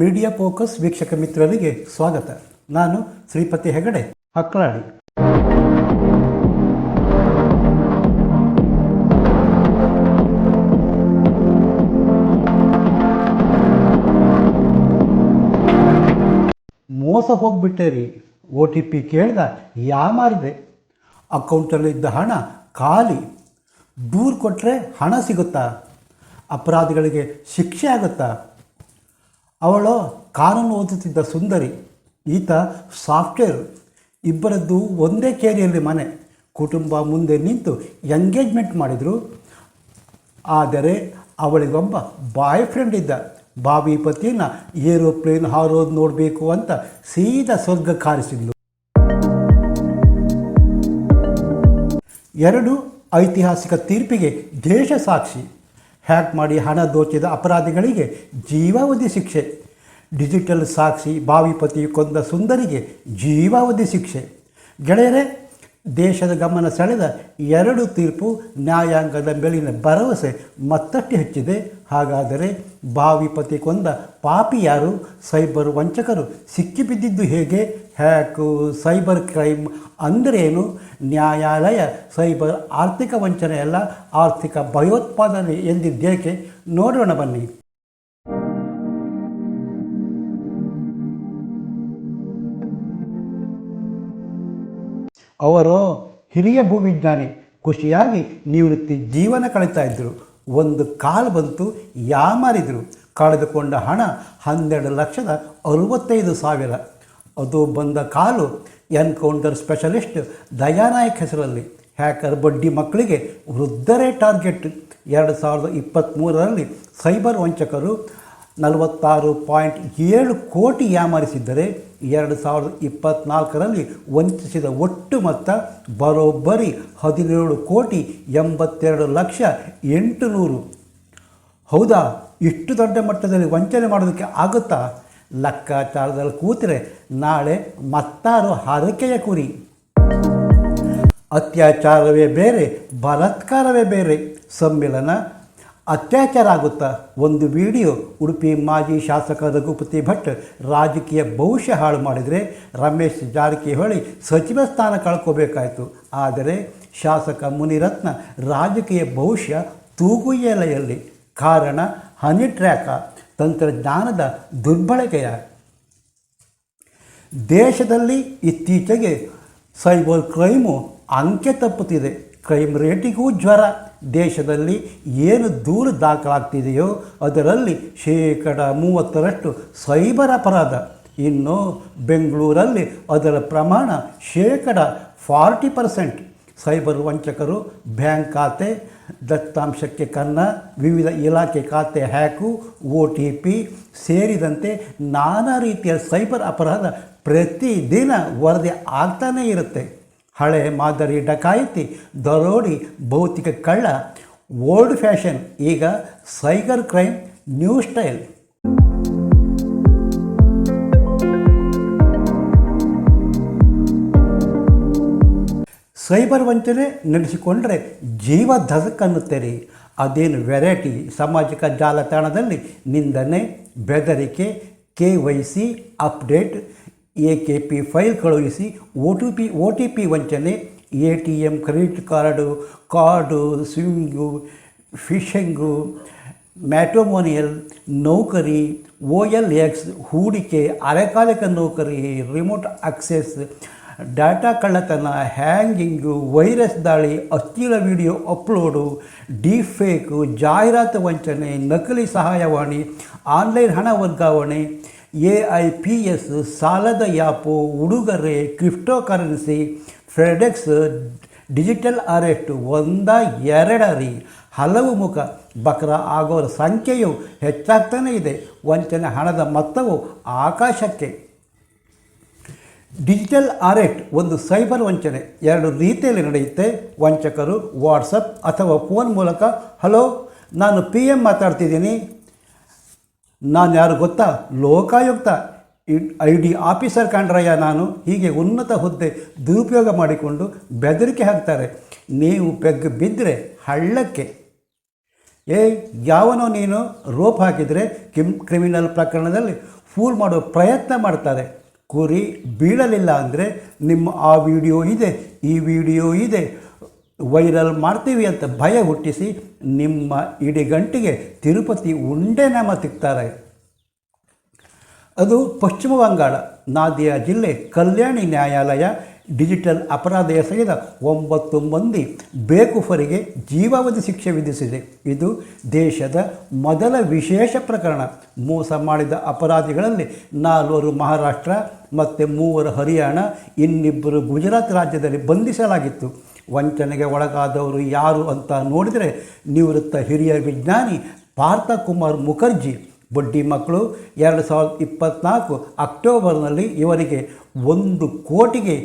Media focus ವೀಕ್ಷಕ ಮಿತ್ರರಿಗೆ ಸ್ವಾಗತ. ನಾನು ಶ್ರೀಪತಿ ಹೆಗಡೆ ಹಕ್ಕಲಾಡಿ ಮೋಸ ಹೋಗ್ಬಿಟ್ಟೆ ರೀ ಒ ಟಿ ಪಿ ಕೇಳ್ದ, ಯಾ ಮಾರಿದೆ? ಅಕೌಂಟಲ್ಲಿದ್ದ ಹಣ ಖಾಲಿ. ದೂರು ಕೊಟ್ಟರೆ ಹಣ ಸಿಗುತ್ತಾ? ಅಪರಾಧಿಗಳಿಗೆ ಶಿಕ್ಷೆ ಆಗುತ್ತಾ? ಅವಳು ಕಾನೂನು ಓದುತ್ತಿದ್ದ ಸುಂದರಿ, ಈತ ಸಾಫ್ಟ್ವೇರ್, ಇಬ್ಬರದ್ದು ಒಂದೇ ಕೇರಿಯಲ್ಲಿ ಮನೆ, ಕುಟುಂಬ ಮುಂದೆ ನಿಂತು ಎಂಗೇಜ್ಮೆಂಟ್ ಮಾಡಿದರು. ಆದರೆ ಅವಳಿಗೊಬ್ಬ ಬಾಯ್ ಫ್ರೆಂಡ್ ಇದ್ದ, ಬಾವಿ ಪತಿಯನ್ನು ಏರೋಪ್ಲೇನ್ ಹಾರೋದು ನೋಡಬೇಕು ಅಂತ ಸೀದಾ ಸ್ವರ್ಗ ಕಾರಿಸಿದ್ಲು. ಎರಡು ಐತಿಹಾಸಿಕ ತೀರ್ಪಿಗೆ ದೇಶ ಸಾಕ್ಷಿ. ಹ್ಯಾಕ್ ಮಾಡಿ ಹಣ ದೋಚಿದ ಅಪರಾಧಿಗಳಿಗೆ ಜೀವಾವಧಿ ಶಿಕ್ಷೆ. ಡಿಜಿಟಲ್ ಸಾಕ್ಷಿ ಬಾವಿಪತಿ ಕೊಂದ ಸುಂದರಿಗೆ ಜೀವಾವಧಿ ಶಿಕ್ಷೆ. ಗೆಳೆಯರೇ ದೇಶದ ಗಮನ ಸೆಳೆದ ಎರಡು ತೀರ್ಪು ನ್ಯಾಯಾಂಗದ ಮೇಲಿನ ಭರವಸೆ ಮತ್ತಷ್ಟು ಹೆಚ್ಚಿದೆ. ಹಾಗಾದರೆ ಭಾವಿಪತಿ ಕೊಂದ ಪಾಪಿ ಯಾರು? ಸೈಬರ್ ವಂಚಕರು. ಸಿಕ್ಕಿಬಿದ್ದಿದ್ದು ಹೇಗೆ? ಹ್ಯಾಕು, ಸೈಬರ್ ಕ್ರೈಮ್ ಅಂದ್ರೇನು? ನ್ಯಾಯಾಲಯ ಸೈಬರ್ ಆರ್ಥಿಕ ವಂಚನೆ ಅಲ್ಲ, ಆರ್ಥಿಕ ಭಯೋತ್ಪಾದನೆ ಎಂದಿದ್ದೇಕೆ? ನೋಡೋಣ ಬನ್ನಿ. ಅವರು ಹಿರಿಯ ಭೂವಿಜ್ಞಾನಿ ಖುಷಿಯಾಗಿ ನಿವೃತ್ತಿ ಜೀವನ ಕಳೀತಾ ಇದ್ದರು. ಒಂದು ಕಾಲು ಬಂತು ಯಾಮಾರಿದರು ಕಳೆದುಕೊಂಡ ಹಣ ಹನ್ನೆರಡು ಲಕ್ಷದ ಅರುವತ್ತೈದು ಸಾವಿರ. ಅದು ಬಂದ ಕಾಲು ಎನ್ಕೌಂಟರ್ ಸ್ಪೆಷಲಿಸ್ಟ್ ದಯಾನಾಯಕ್ ಹೆಸರಲ್ಲಿ. ಹ್ಯಾಕರ್ ಬಡ್ಡಿ ಮಕ್ಕಳಿಗೆ ವೃದ್ಧರೇ ಟಾರ್ಗೆಟ್. ಎರಡು ಸಾವಿರದ ಇಪ್ಪತ್ತ್ಮೂರರಲ್ಲಿ ಸೈಬರ್ ವಂಚಕರು ನಲವತ್ತಾರು ಪಾಯಿಂಟ್ ಏಳು ಕೋಟಿ ಯಾಮಾರಿಸಿದ್ದರೆ ಎರಡು ಸಾವಿರದ ಇಪ್ಪತ್ತ್ನಾಲ್ಕರಲ್ಲಿ ವಂಚಿಸಿದ ಒಟ್ಟು ಮೊತ್ತ ಬರೋಬ್ಬರಿ ಹದಿನೇಳು ಕೋಟಿ ಎಂಬತ್ತೆರಡು ಲಕ್ಷ ಎಂಟು ನೂರು ಹೌದಾ? ಇಷ್ಟು ದೊಡ್ಡ ಮಟ್ಟದಲ್ಲಿ ವಂಚನೆ ಮಾಡೋದಕ್ಕೆ ಆಗುತ್ತಾ? ಲೆಕ್ಕಾಚಾರದಲ್ಲಿ ಕೂತರೆ ನಾಳೆ ಮತ್ತಾರು ಹರಕೆಯ ಕುರಿ. ಅತ್ಯಾಚಾರವೇ ಬೇರೆ, ಬಲಾತ್ಕಾರವೇ ಬೇರೆ. ಸಮ್ಮಿಲನ ಅತ್ಯಾಚಾರ ಆಗುತ್ತಾ ಒಂದು ವಿಡಿಯೋ. ಉಡುಪಿ ಮಾಜಿ ಶಾಸಕ ರಘುಪತಿ ಭಟ್ ರಾಜಕೀಯ ಭವಿಷ್ಯ ಹಾಳು ಮಾಡಿದರೆ ರಮೇಶ್ ಜಾರಕಿಹೊಳಿ ಸಚಿವ ಸ್ಥಾನ ಕಳ್ಕೋಬೇಕಾಯಿತು. ಆದರೆ ಶಾಸಕ ಮುನಿರತ್ನ ರಾಜಕೀಯ ಭವಿಷ್ಯ ತೂಗುಯೆಲೆಯಲ್ಲಿ ಕಾರಣ ಹನಿ ಟ್ರ್ಯಾಕ, ತಂತ್ರಜ್ಞಾನದ ದುರ್ಬಳಕೆಯ. ದೇಶದಲ್ಲಿ ಇತ್ತೀಚೆಗೆ ಸೈಬರ್ ಕ್ರೈಮು ಅಂಕೆ ತಪ್ಪುತ್ತಿದೆ. ಕ್ರೈಮ್ ರೇಟಿಗೂ ಜ್ವರ. ದೇಶದಲ್ಲಿ ಏನು ದೂರು ದಾಖಲಾಗ್ತಿದೆಯೋ ಅದರಲ್ಲಿ ಶೇಕಡ ಮೂವತ್ತರಷ್ಟು ಸೈಬರ್ ಅಪರಾಧ. ಇನ್ನು ಬೆಂಗಳೂರಲ್ಲಿ ಅದರ ಪ್ರಮಾಣ ಶೇಕಡ ಫಾರ್ಟಿ ಪರ್ಸೆಂಟ್. ಸೈಬರ್ ವಂಚಕರು ಬ್ಯಾಂಕ್ ಖಾತೆ, ದತ್ತಾಂಶಕ್ಕೆ ಕನ್ನ ವಿವಿಧ ಇಲಾಖೆ ಖಾತೆ ಹ್ಯಾಕು, ಒ ಟಿ ಪಿ ಸೇರಿದಂತೆ ನಾನಾ ರೀತಿಯ ಸೈಬರ್ ಅಪರಾಧ ಪ್ರತಿದಿನ ವರದಿ ಆಗ್ತಾನೇ ಇರುತ್ತೆ. ಹಳೆ ಮಾದರಿ ಡಕಾಯಿತಿ, ದರೋಡಿ, ಭೌತಿಕ ಕಳ್ಳ, ಓಲ್ಡ್ ಫ್ಯಾಷನ್, ಈಗ cyber crime, new style. Cyber ವಂಚನೆ ನಡೆಸಿಕೊಂಡ್ರೆ ಜೀವ ಧಸಕ್ಕನ್ನುತ್ತೀರಿ ಅದೇನು ವೆರೈಟಿ ಸಾಮಾಜಿಕ ಜಾಲತಾಣದಲ್ಲಿ ನಿಂದನೆ, ಬೆದರಿಕೆ, K Y C update. A K P file ಕಳುಹಿಸಿ O T P, O T P ವಂಚನೆ, A T M credit card card, swimming, phishing, matrimonial, ನೌಕರಿ ಒ ಎಲ್ ಎಕ್ಸ್, ಹೂಡಿಕೆ, ಅರೆಕಾಲಿಕ ನೌಕರಿ, ರಿಮೋಟ್ ಆಕ್ಸೆಸ್, ಡಾಟಾ ಕಳ್ಳತನ, ಹ್ಯಾಂಗಿಂಗು, ವೈರಸ್ ದಾಳಿ, ಅಸ್ಥಿರ video upload, ಡೀಫೇಕು, ಜಾಹೀರಾತು ವಂಚನೆ, ನಕಲಿ ಸಹಾಯವಾಣಿ, ಆನ್ಲೈನ್ ಹಣ ವರ್ಗಾವಣೆ ಎ ಐ ಪಿ ಎಸ್ ಸಾಲದ ಯಾಪು, ಉಡುಗೊರೆ crypto currency FedEx digital arrest ಒಂದ, ಎರಡ ರೀ. ಹಲವು ಮುಖ ಬಕ್ರ ಆಗೋರ ಸಂಖ್ಯೆಯು ಹೆಚ್ಚಾಗ್ತಾನೇ ಇದೆ. ವಂಚನೆ ಹಣದ ಮೊತ್ತವು ಆಕಾಶಕ್ಕೆ. ಡಿಜಿಟಲ್ ಅರೆಸ್ಟ್ ಒಂದು ಸೈಬರ್ ವಂಚನೆ. ಎರಡು ರೀತಿಯಲ್ಲಿ ನಡೆಯುತ್ತೆ. ವಂಚಕರು ವಾಟ್ಸಪ್ ಅಥವಾ ಫೋನ್ ಮೂಲಕ, ಹಲೋ, ನಾನು ಪಿ ಎಂ ಮಾತಾಡ್ತಿದ್ದೀನಿ. ನಾನು ಯಾರು ಗೊತ್ತಾ? ಲೋಕಾಯುಕ್ತ ಐ ಡಿ ಆಫೀಸರ್ ಕಂಡ್ರಯ್ಯ ನಾನು. ಹೀಗೆ ಉನ್ನತ ಹುದ್ದೆ ದುರುಪಯೋಗ ಮಾಡಿಕೊಂಡು ಬೆದರಿಕೆ ಹಾಕ್ತಾರೆ. ನೀವು ಬೆಗ್ ಬಿದ್ದರೆ ಹಳ್ಳಕ್ಕೆ. ಏ ಯಾವನೋ ನೀನು ರೋಪ್ ಹಾಕಿದರೆ ಕಿಮ್ ಕ್ರಿಮಿನಲ್ ಪ್ರಕರಣದಲ್ಲಿ ಫೂಲ್ ಮಾಡೋ ಪ್ರಯತ್ನ ಮಾಡ್ತಾರೆ. ಕುರಿ ಬೀಳಲಿಲ್ಲ ಅಂದರೆ ನಿಮ್ಮ ಆ ವಿಡಿಯೋ ಇದೆ, ಈ ವಿಡಿಯೋ ಇದೆ. ವೈರಲ್ ಮಾಡ್ತೀವಿ ಅಂತ ಭಯ ಹುಟ್ಟಿಸಿ ನಿಮ್ಮ ಇಡಿಗಂಟಿಗೆ ತಿರುಪತಿ ಉಂಡೆನಾಮ ತಿಕ್ತಾರೆ. ಅದು ಪಶ್ಚಿಮ ಬಂಗಾಳ, ನಾದಿಯಾ ಜಿಲ್ಲೆ, ಕಲ್ಯಾಣಿ ನ್ಯಾಯಾಲಯ, ಡಿಜಿಟಲ್ ಅಪರಾಧ ಎಸಗಿದ ಒಂಬತ್ತು ಮಂದಿ ಬೇಕುಫರಿಗೆ ಜೀವಾವಧಿ ಶಿಕ್ಷೆ ವಿಧಿಸಿದೆ. ಇದು ದೇಶದ ಮೊದಲ ವಿಶೇಷ ಪ್ರಕರಣ. ಮೋಸ ಮಾಡಿದ ಅಪರಾಧಿಗಳಲ್ಲಿ ನಾಲ್ವರು ಮಹಾರಾಷ್ಟ್ರ ಮತ್ತು ಮೂವರು ಹರಿಯಾಣ, ಇನ್ನಿಬ್ಬರು ಗುಜರಾತ್ ರಾಜ್ಯದಲ್ಲಿ ಬಂಧಿಸಲಾಗಿತ್ತು. ವಂಚನೆಗೆ ಒಳಗಾದವರು ಯಾರು ಅಂತ ನೋಡಿದರೆ ನಿವೃತ್ತ ಹಿರಿಯ ವಿಜ್ಞಾನಿ ಪಾರ್ಥ ಕುಮಾರ್ ಮುಖರ್ಜಿ, ಬಡ್ಡಿ ಮಕ್ಕಳು, ಎರಡು ಸಾವಿರದ ಇಪ್ಪತ್ತ್ನಾಲ್ಕು ಅಕ್ಟೋಬರ್ನಲ್ಲಿ ಇವರಿಗೆ ಒಂದು ಕೋಟಿಗೆ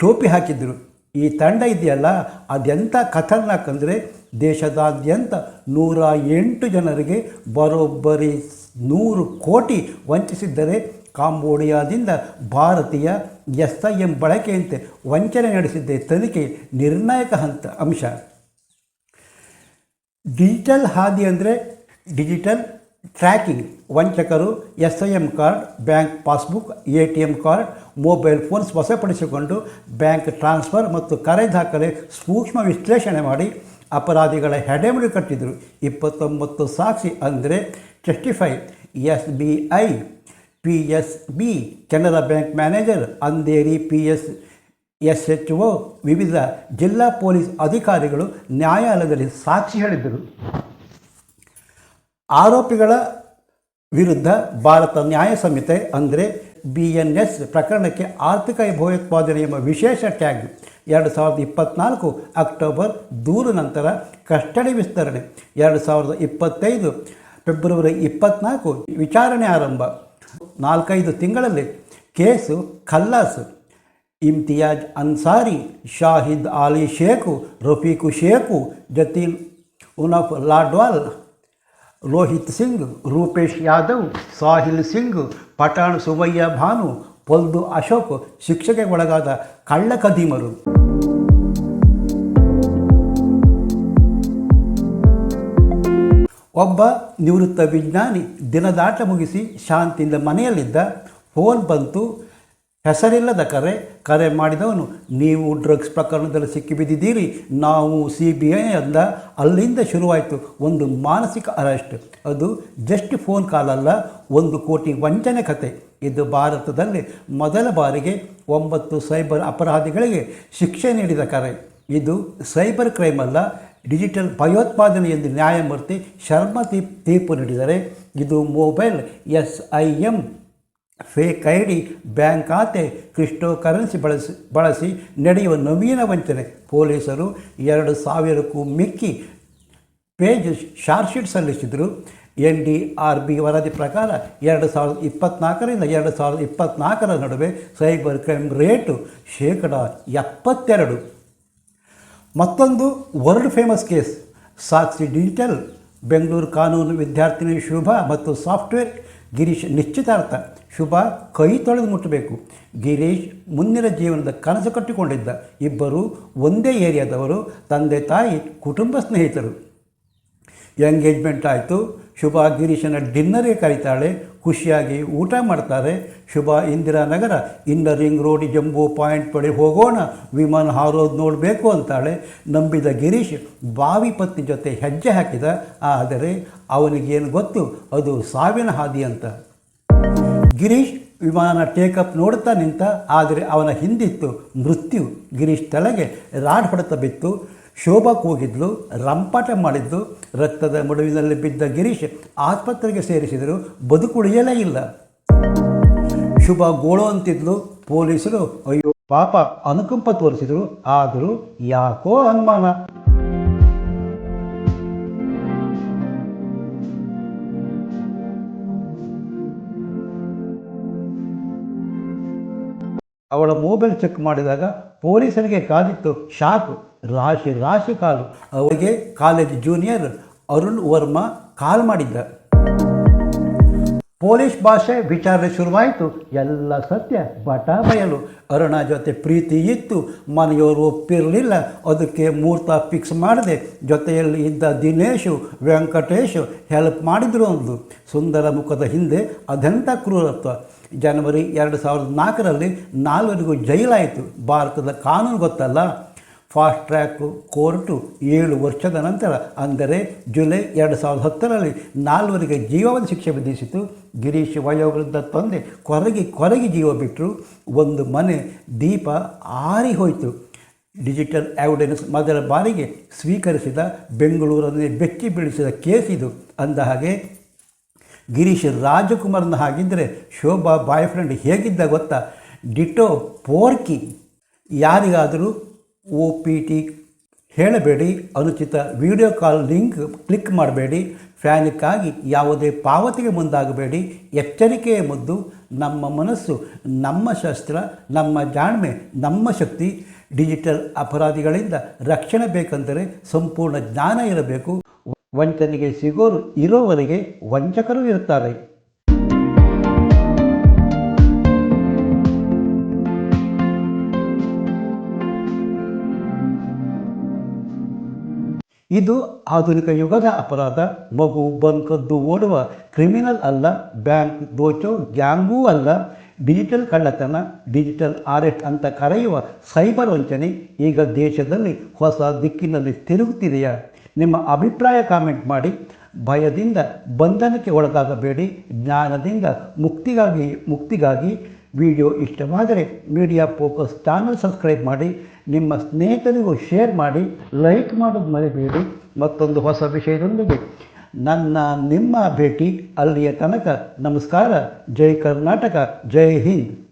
ಟೋಪಿ ಹಾಕಿದ್ದರು ಈ ತಂಡ ಇದೆಯಲ್ಲ ಅದೆಂಥ ಖತರ್ನಾಕ್ ಅಂದರೆ ದೇಶದಾದ್ಯಂತ ನೂರ ಎಂಟು ಜನರಿಗೆ ಬರೋಬ್ಬರಿ ನೂರು ಕೋಟಿ ವಂಚಿಸಿದ್ದರೆ ಕಾಂಬೋಡಿಯಾದಿಂದ ಭಾರತೀಯ ಎಸ್ ಐ ಎಂ ಬಳಕೆಯಂತೆ ವಂಚನೆ ನಡೆಸಿದ್ದೇ ತನಿಖೆ ನಿರ್ಣಾಯಕ ಹಂತ ಅಂಶ. ಡಿಜಿಟಲ್ ಹಾದಿ ಅಂದರೆ digital tracking. ವಂಚಕರು S I M card, bank passbook, A T M card, mobile phones ವಶಪಡಿಸಿಕೊಂಡು ಬ್ಯಾಂಕ್ ಟ್ರಾನ್ಸ್ಫರ್ ಮತ್ತು ಕರೆ ದಾಖಲೆ ಸೂಕ್ಷ್ಮ ವಿಶ್ಲೇಷಣೆ ಮಾಡಿ ಅಪರಾಧಿಗಳ ಹೆಡೆಮಡಿ ಕಟ್ಟಿದರು. ಇಪ್ಪತ್ತೊಂಬತ್ತು ಸಾಕ್ಷಿ ಅಂದರೆ testify S B I P S B Canara bank manager Andheri P S S H O ವಿವಿಧ ಜಿಲ್ಲಾ ಪೊಲೀಸ್ ಅಧಿಕಾರಿಗಳು ನ್ಯಾಯಾಲಯದಲ್ಲಿ ಸಾಕ್ಷಿ ಹೇಳಿದ್ದರು. ಆರೋಪಿಗಳ ವಿರುದ್ಧ ಭಾರತ ನ್ಯಾಯ ಸಂಹಿತೆ ಅಂದರೆ ಬಿ ಎನ್ ಎಸ್ ಪ್ರಕರಣಕ್ಕೆ ಆರ್ಥಿಕ ಭಯೋತ್ಪಾದನೆ ಎಂಬ ವಿಶೇಷ ಟ್ಯಾಗ್ ಎರಡು ಸಾವಿರದ ಇಪ್ಪತ್ತ್ನಾಲ್ಕು ಅಕ್ಟೋಬರ್ ದೂರು ನಂತರ ಕಸ್ಟಡಿ ವಿಸ್ತರಣೆ ಎರಡು ಸಾವಿರದ ಇಪ್ಪತ್ತೈದು ಫೆಬ್ರವರಿ ಇಪ್ಪತ್ತ್ನಾಲ್ಕು ವಿಚಾರಣೆ ಆರಂಭ. ನಾಲ್ಕೈದು ತಿಂಗಳಲ್ಲಿ ಕೇಸು, ಖಲ್ಲಾಸ್, ಇಮ್ತಿಯಾಜ್ ಅನ್ಸಾರಿ, ಶಾಹಿದ್ ಆಲಿ ಶೇಖು, ರಫೀಕು ಶೇಖು ಜತೀನ್ ಉನಫ್ ಲಾಡ್ವಾಲ್, ರೋಹಿತ್ ಸಿಂಗ್, ರೂಪೇಶ್ ಯಾದವ್, ಸಾಹಿಲ್ ಸಿಂಗ್, ಪಠಾಣ್ ಸುಬಯ್ಯ ಭಾನು, ಪೊಲ್ದು ಅಶೋಕ್ ಶಿಕ್ಷೆಗೆ ಒಳಗಾದ ಕಳ್ಳ ಒಬ್ಬ ನಿವೃತ್ತ ವಿಜ್ಞಾನಿ ದಿನದಾಟ ಮುಗಿಸಿ ಶಾಂತಿಯಿಂದ ಮನೆಯಲ್ಲಿದ್ದ ಫೋನ್ ಬಂತು, ಹೆಸರಿಲ್ಲದ ಕರೆ ಕರೆ ಮಾಡಿದವನು, ನೀವು ಡ್ರಗ್ಸ್ ಪ್ರಕರಣದಲ್ಲಿ ಸಿಕ್ಕಿಬಿದ್ದಿದ್ದೀರಿ, ನಾವು ಸಿ ಬಿ ಐ ಅಂದ ಅಲ್ಲಿಂದ ಶುರುವಾಯಿತು, ಒಂದು ಮಾನಸಿಕ ಅರೆಸ್ಟ್. ಅದು ಜಸ್ಟ್ ಫೋನ್ ಕಾಲ್ ಅಲ್ಲ, ಒಂದು ಕೋಟಿ ವಂಚನೆ ಕತೆ. ಇದು ಭಾರತದಲ್ಲಿ ಮೊದಲ ಬಾರಿಗೆ ಒಂಬತ್ತು ಸೈಬರ್ ಅಪರಾಧಿಗಳಿಗೆ ಶಿಕ್ಷೆ ನೀಡಿದ ಕರೆ. ಇದು ಸೈಬರ್ ಕ್ರೈಮ್ ಅಲ್ಲ ಡಿಜಿಟಲ್ ಭಯೋತ್ಪಾದನೆ ಎಂದು ನ್ಯಾಯಮೂರ್ತಿ ಶರ್ಮಾ ದೀಪ್ ತೀರ್ಪು ನೀಡಿದರೆ ಇದು mobile S I M fake I D bank ಖಾತೆ ಕ್ರಿಪ್ಟೋ ಕರೆನ್ಸಿ ಬಳಸಿ ಬಳಸಿ ನಡೆಯುವ ನವೀನ ವಂಚನೆ. ಪೊಲೀಸರು ಎರಡು ಸಾವಿರಕ್ಕೂ ಮಿಕ್ಕಿ ಪೇಜ್ ಶಾರ್ಟ್ಶೀಟ್ ಸಲ್ಲಿಸಿದರು. ಎನ್ ಡಿ ಆರ್ ಬಿ ವರದಿ ಪ್ರಕಾರ ಎರಡು ಸಾವಿರದ ಇಪ್ಪತ್ತ್ನಾಲ್ಕರಿಂದ ಎರಡು ಸಾವಿರದ ಇಪ್ಪತ್ತ್ನಾಲ್ಕರ ನಡುವೆ ಸೈಬರ್ ಕ್ರೈಮ್ ರೇಟು ಶೇಕಡ ಎಪ್ಪತ್ತೆರಡು. ಮತ್ತೊಂದು ವರ್ಲ್ಡ್ ಫೇಮಸ್ ಕೇಸ್ ಸಾಕ್ಷಿ ಡಿಜಿಟಲ್ ಬೆಂಗಳೂರು ಕಾನೂನು ವಿದ್ಯಾರ್ಥಿನಿ ಶುಭ ಮತ್ತು ಸಾಫ್ಟ್ವೇರ್ ಗಿರೀಶ್ ನಿಶ್ಚಿತಾರ್ಥ. ಶುಭ ಕೈ ತೊಳೆದು ಮುಟ್ಟಬೇಕು. ಗಿರೀಶ್ ಮುಂದಿನ ಜೀವನದ ಕನಸು ಕಟ್ಟಿಕೊಂಡಿದ್ದ ಇಬ್ಬರು ಒಂದೇ ಏರಿಯಾದವರು ತಂದೆ ತಾಯಿ ಕುಟುಂಬ ಸ್ನೇಹಿತರು. ಎಂಗೇಜ್ಮೆಂಟ್ ಆಯಿತು. ಶುಭ ಗಿರೀಶನ ಡಿನ್ನರ್ಗೆ ಕರೀತಾಳೆ. ಖುಷಿಯಾಗಿ ಊಟ ಮಾಡ್ತಾರೆ. ಶುಭ ಇಂದಿರಾನಗರ ಇನ್ನ ರಿಂಗ್ ರೋಡ್ ಜಂಬೂ ಪಾಯಿಂಟ್ ಬಳಿ ಹೋಗೋಣ, ವಿಮಾನ ಹಾರೋದು ನೋಡಬೇಕು ಅಂತಾಳೆ. ನಂಬಿದ ಗಿರೀಶ್ ಬಾವಿ ಪತ್ನಿ ಜೊತೆ ಹೆಜ್ಜೆ ಹಾಕಿದ. ಆದರೆ ಅವನಿಗೇನು ಗೊತ್ತು? ಅದು ಸಾವಿನ ಹಾದಿ ಅಂತ. ಗಿರೀಶ್ ವಿಮಾನ ಟೇಕಪ್ ನೋಡ್ತಾ ನಿಂತ. ಆದರೆ ಅವನ ಹಿಂದಿತ್ತು ಮೃತ್ಯು. ಗಿರೀಶ್ ತಲೆಗೆ ರಾಡ್ ಹೊಡೆತ ಬಿತ್ತು. ಶೋಭಾ ಕೂಗಿದ್ಲು, ರಂಪಾಟ ಮಾಡಿದ್ದು, ರಕ್ತದ ಮಡುವಿನಲ್ಲಿ ಬಿದ್ದ ಗಿರೀಶ್ ಆಸ್ಪತ್ರೆಗೆ ಸೇರಿಸಿದರು ಬದುಕುಳಿಯಲೇ ಇಲ್ಲ. ಶುಭ ಗೋಳು ಅಂತಿದ್ಲು, ಪೊಲೀಸರು ಅಯ್ಯೋ, ಪಾಪ ಅನುಕಂಪ ತೋರಿಸಿದರು, ಆದರೂ ಯಾಕೋ ಅನುಮಾನ. ಅವಳ ಮೊಬೈಲ್ ಚೆಕ್ ಮಾಡಿದಾಗ ಪೊಲೀಸರಿಗೆ ಕಾದಿತ್ತು ಶಾಕ್, ರಾಶಿ ರಾಶಿ ಕಾಲು. ಅವರಿಗೆ college junior Arun Varma call ಮಾಡಿದ್ದ. ಪೊಲೀಸ್ ಭಾಷೆ ವಿಚಾರಣೆ ಶುರುವಾಯಿತು. ಎಲ್ಲ ಸತ್ಯ, ಬಟ ಬಯಲು. ಅರುಣ ಜೊತೆ ಪ್ರೀತಿ ಇತ್ತು. ಮನೆಯವರು ಒಪ್ಪಿರಲಿಲ್ಲ. ಅದಕ್ಕೆ ಮುಹೂರ್ತ ಫಿಕ್ಸ್ ಮಾಡಿದೆ ಜೊತೆಯಲ್ಲಿ ಇದ್ದ ದಿನೇಶು, ವೆಂಕಟೇಶು ಹೆಲ್ಪ್ ಮಾಡಿದ್ರು ಅಂದು ಸುಂದರ ಮುಖದ ಹಿಂದೆ ಅದೆಂಥ ಕ್ರೂರತ್ವ. ಜನವರಿ ಎರಡು ಸಾವಿರದ ನಾಲ್ಕರಲ್ಲಿ ನಾಲ್ವರಿಗೂ ಜೈಲಾಯಿತು. ಭಾರತದ ಕಾನೂನು ಗೊತ್ತಲ್ಲ. ಫಾಸ್ಟ್ ಟ್ರ್ಯಾಕ್ ಕೋರ್ಟು ಏಳು ವರ್ಷದ ನಂತರ, ಅಂದರೆ ಜುಲೈ ಎರಡು ಸಾವಿರದ ಹತ್ತರಲ್ಲಿ ನಾಲ್ವರಿಗೆ ಜೀವಾವಧಿ ಶಿಕ್ಷೆ ವಿಧಿಸಿತು. ಗಿರೀಶ್ ವಯೋವೃದ್ಧ ತಂದೆ, ಕೊರಗಿ ಕೊರಗಿ ಜೀವ ಬಿಟ್ಟರು ಒಂದು ಮನೆ, ದೀಪ ಆರಿ ಹೋಯಿತು. ಡಿಜಿಟಲ್ ಎವಿಡೆನ್ಸ್ ಮೊದಲ ಬಾರಿಗೆ ಸ್ವೀಕರಿಸಿದ ಬೆಂಗಳೂರನ್ನೇ ಬೆಚ್ಚಿ ಬೀಳಿಸಿದ ಕೇಸ್ ಇದು. ಅಂದ ಹಾಗೆ ಗಿರೀಶ್ ರಾಜಕುಮಾರ್ನ ಹಾಗಿದ್ದರೆ ಶೋಭಾ ಬಾಯ್ ಫ್ರೆಂಡ್ ಹೇಗಿದ್ದ ಗೊತ್ತಾ? ಡಿಟೋ ಪೋರ್ಕಿ. ಯಾರಿಗಾದರೂ ಒ ಪಿ ಟಿ ಹೇಳಬೇಡಿ, ಅನುಚಿತ ವಿಡಿಯೋ ಕಾಲ್ ಲಿಂಕ್ ಕ್ಲಿಕ್ ಮಾಡಬೇಡಿ, ಫ್ಯಾನಿಕ್ಕಾಗಿ ಯಾವುದೇ ಪಾವತಿಗೆ ಮುಂದಾಗಬೇಡಿ, ಎಚ್ಚರಿಕೆಯ ಮುದ್ದು, ನಮ್ಮ ಮನಸ್ಸು, ನಮ್ಮ ಶಸ್ತ್ರ, ನಮ್ಮ ಜಾಣ್ಮೆ, ನಮ್ಮ ಶಕ್ತಿ, ಡಿಜಿಟಲ್ ಅಪರಾಧಿಗಳಿಂದ ರಕ್ಷಣೆ ಬೇಕೆಂದರೆ ಸಂಪೂರ್ಣ ಜ್ಞಾನ ಇರಬೇಕು ವಂಚನೆಗೆ ಸಿಗೋರು ಇರೋವರೆಗೆ ವಂಚಕರು ಇರುತ್ತಾರೆ ಇದು ಆಧುನಿಕ ಯುಗದ ಅಪರಾಧ. ಮಗು ಬಂಕದ್ದು ಕದ್ದು ಓಡುವ ಕ್ರಿಮಿನಲ್ ಅಲ್ಲ, ಬ್ಯಾಂಕ್ ದೋಚೋ ಗ್ಯಾಂಗೂ ಅಲ್ಲ. ಡಿಜಿಟಲ್ ಕಳ್ಳತನ, ಡಿಜಿಟಲ್ ಆರೆಸ್ಟ್ ಅಂತ ಕರೆಯುವ ಸೈಬರ್ ವಂಚನೆ ಈಗ ದೇಶದಲ್ಲಿ ಹೊಸ ದಿಕ್ಕಿನಲ್ಲಿ ತಿರುಗುತ್ತಿದೆಯಾ? ನಿಮ್ಮ ಅಭಿಪ್ರಾಯ ಕಾಮೆಂಟ್ ಮಾಡಿ. ಭಯದಿಂದ ಬಂಧನಕ್ಕೆ ಒಳಗಾಗಬೇಡಿ. ಜ್ಞಾನದಿಂದ ಮುಕ್ತಿಗಾಗಿ ಮುಕ್ತಿಗಾಗಿ ವಿಡಿಯೋ ಇಷ್ಟವಾದರೆ ಮೀಡಿಯಾ ಫೋಕಸ್ ಚಾನಲ್ ಸಬ್ಸ್ಕ್ರೈಬ್ ಮಾಡಿ. ನಿಮ್ಮ ಸ್ನೇಹಿತರಿಗೂ ಶೇರ್ ಮಾಡಿ. ಲೈಕ್ ಮಾಡೋದು ಮರಿಬೇಡಿ. ಮತ್ತೊಂದು ಹೊಸ ವಿಷಯದೊಂದಿಗೆ ನನ್ನ, ನಿಮ್ಮ ಭೇಟಿ ಅಲ್ಲಿಯ ತನಕ. ನಮಸ್ಕಾರ. ಜೈ ಕರ್ನಾಟಕ. ಜೈ ಹಿಂದ್.